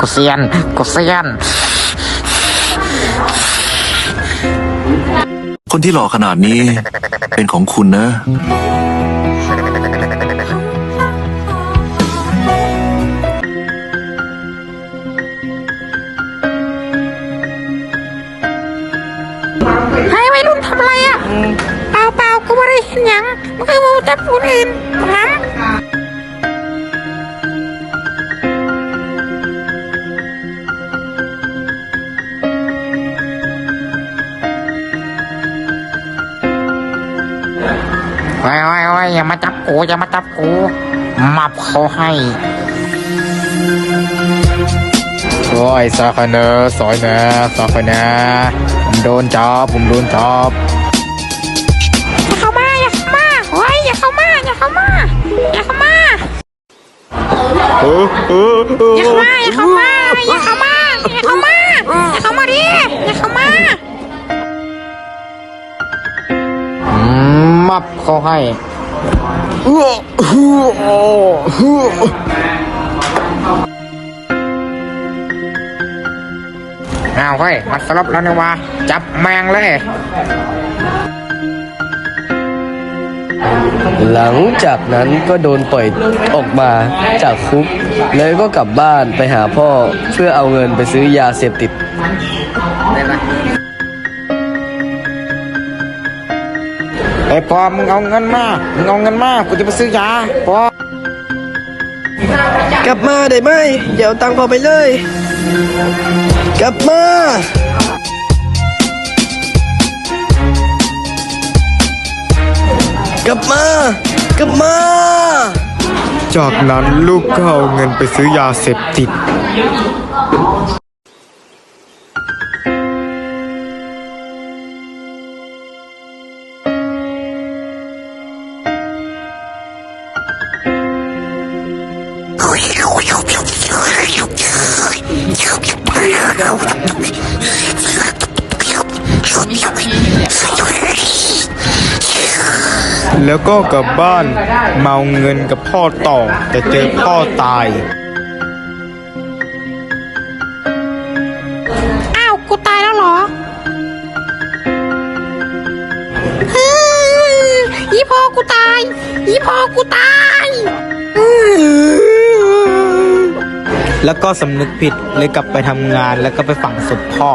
กูเซียนกูเซียน คนที่หล่อขนาดนี้ เป็นของคุณนะ ให้วัยรุ่นทำอะไรอะ เปล่าเปล่ากูไม่ได้เห็นหยังมันคือมูจับคนอื่นครั โอ้ยโอ้ยโอ้ยอย่ามาจับกูอย่ามาจับกูมับเขาให้โอ้ยซอยคอเนอสอยเนะซอยคอเนอผมโดนจอบผมโดนจอบอย่าเข้ามาอย่าเข้ามาโอ้ยอย่าเข้ามาอย่าเข้ามาอย่าเข้ามาออย่าเข้ามาอย่าเข้ามาอย่าเข้ามาอย่าเข้ามาอย่าเข้ามาดิอย่าเข้ามา เขาให้อ้าเฮ้ยมันสลบแล้วนี่วะจับแมงเลย หลังจากนั้นก็โดนปล่อยออกมาจากคุก แล้วก็กลับบ้านไปหาพ่อเพื่อเอาเงินไปซื้อยาเสพติด ไอ้ปอมึงเอาเงินมา มึงเอาเงินมา กูจะไปซื้อยาปอกลับมาได้ไหมเดี๋ยวตังค์พอไปเลย กลับมา กลับมา กลับมา จากนั้นลูกก็เอาเงินไปซื้อยาเสพติด แล้วก็กลับบ้านเมาเงินกับพ่อต่อ แต่เจอพ่อตาย อ้าว กูตายแล้วเหรอฮึ่พ่อกูตายอีพ่อกูตาย แล้วก็สำนึกผิดเลยกลับไปทำงานแล้วก็ไปฝังศพพ่อ